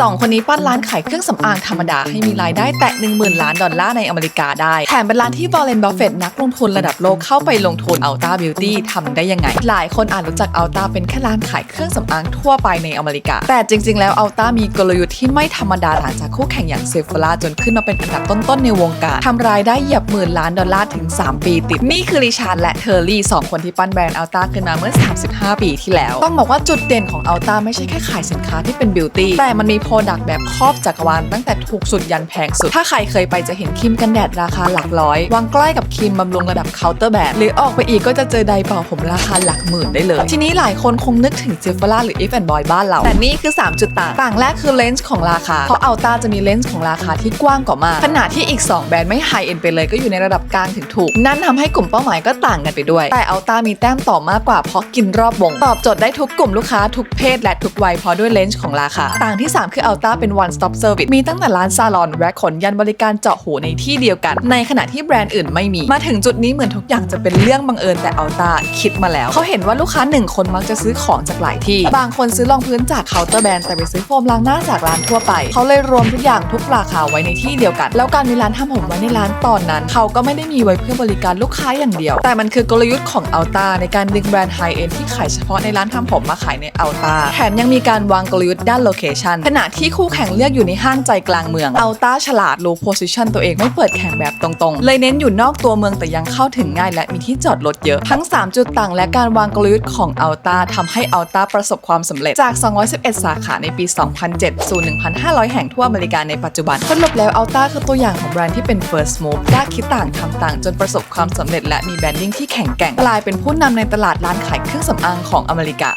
สองคนนี้ปั้นร้านขายเครื่องสำอางธรรมดาให้มีรายได้แตะ 10,000 ล้านดอลลาร์ในอเมริกาได้ แถมเป็นร้านที่วอลเลนบัฟเฟตนักลงทุนระดับโลกเข้าไปลงทุนอัลต้าบิวตี้ทำได้ยังไง หลายคนอาจรู้จักอัลต้าเป็นแค่ร้านขายเครื่องสำอางทั่วไปในอเมริกา แต่จริง ๆ แล้วอัลต้ามีกลยุทธ์ที่ไม่ธรรมดาหลังจากคู่แข่งอย่างเซฟล่าจนขึ้นมาเป็นอันดับต้นๆในวงการทำรายได้เหยียบหมื่นล้านดอลลาร์ถึง 3 ปีติด นี่คือริชาร์ดและเทอร์รี่สองคนที่ปั้นแบรนด์อัลต้าขึ้นมาเมื่อ 35 ปีที่แล้ว ต้องบอกว่าจุดเด่นของอัลต้าไม่ใช่แค่ขายสินค้าที่เป็นบิวตี้แต่มันมีโปรดักต์แบบครอบจักรวาลตั้งแต่ถูกสุดยันแพงสุด ถ้าใครเคยไปจะเห็นครีมกันแดดราคาหลักร้อย วางใกล้กับครีมบำรุงระดับเคาน์เตอร์แบรนด์หรือออกไปอีกก็จะเจอไดเป่าผมราคาหลักหมื่นได้เลย ทีนี้หลายคนคงนึกถึงเจฟเฟล่าหรือ If and Boy บ้านเรา แต่นี่คือ 3 จุดต่าง ต่างแรกคือเลนส์ของราคา เพราะอัลต้าจะมีเลนส์ของราคาที่กว้างกว่ามาก ขณะที่อีก 2 แบรนด์ไม่ไฮเอ็นไปเลยก็อยู่ในระดับกลางถึงถูก นั่นทำให้กลุ่มเป้าหมายก็ต่างกันไปด้วย แต่อัลต้ามีแต้มต่อมากกว่าเพราะกินรอบวง ตอบโจทย์ได้ทุกกลุ่มลูกค้าทุกเพศและทุกวัยเพราะด้วยเลนส์ของราคา ต่างที่3คืออัลต้าเป็น one stop service มีตั้งแต่ร้านซาลอนแวะขนยันบริการเจาะหูในที่เดียวกัน ในขณะที่แบรนด์อื่นไม่มี มาถึงจุดนี้เหมือนทุกอย่างจะเป็นเรื่องบังเอิญแต่อัลต้าคิดมาแล้ว เขาเห็นว่าลูกค้าหนึ่งคนมักจะซื้อของจากหลายที่ บางคนซื้อรองพื้นจากเคาน์เตอร์แบรนด์แต่ไปซื้อโฟมล้างหน้าจากร้านทั่วไป เขาเลยรวมทุกอย่างทุกราคาไว้ในที่เดียวกัน แล้วการมีร้านทำผมไว้ในร้านตอนนั้น เขาก็ไม่ได้มีไว้เพื่อบริการลูกค้าอย่างเดียว แต่มันคือกลยุทธ์ของอัลต้าในการดึงแบรนด์ไฮเอ็นที่ขายเฉพาะในร้านทำผมมาขายในอัลต้าแถมยังมีการวางกลยุทธ์ด้านโลเคชันขณะที่คู่แข่งเลือกอยู่ในห้างใจกลางเมืองอัลต้าฉลาดรู้โพสิชันตัวเองไม่เปิดแข่งแบบตรงๆ เลยเน้นอยู่นอกตัวเมืองแต่ยังเข้าถึงง่ายและมีที่จอดรถเยอะ ทั้ง 3 จุดต่างและการวางกลยุทธ์ของอัลต้าทำให้อัลต้าประสบความสำเร็จจาก 211 สาขาในปี 2007 สู่ 1,500 แห่งทั่วอเมริกาในปัจจุบันสรุปแล้วอัลต้าคือตัวอย่างของแบรนด์ที่เป็น first move กล้าคิดต่างทำต่างจนประสบความสำเร็จและมีแบรนดิ้งที่แข็งแกร่งกลายเป็นผู้นำในตลาดร้านขายเครื่องสำอางของอเมริกา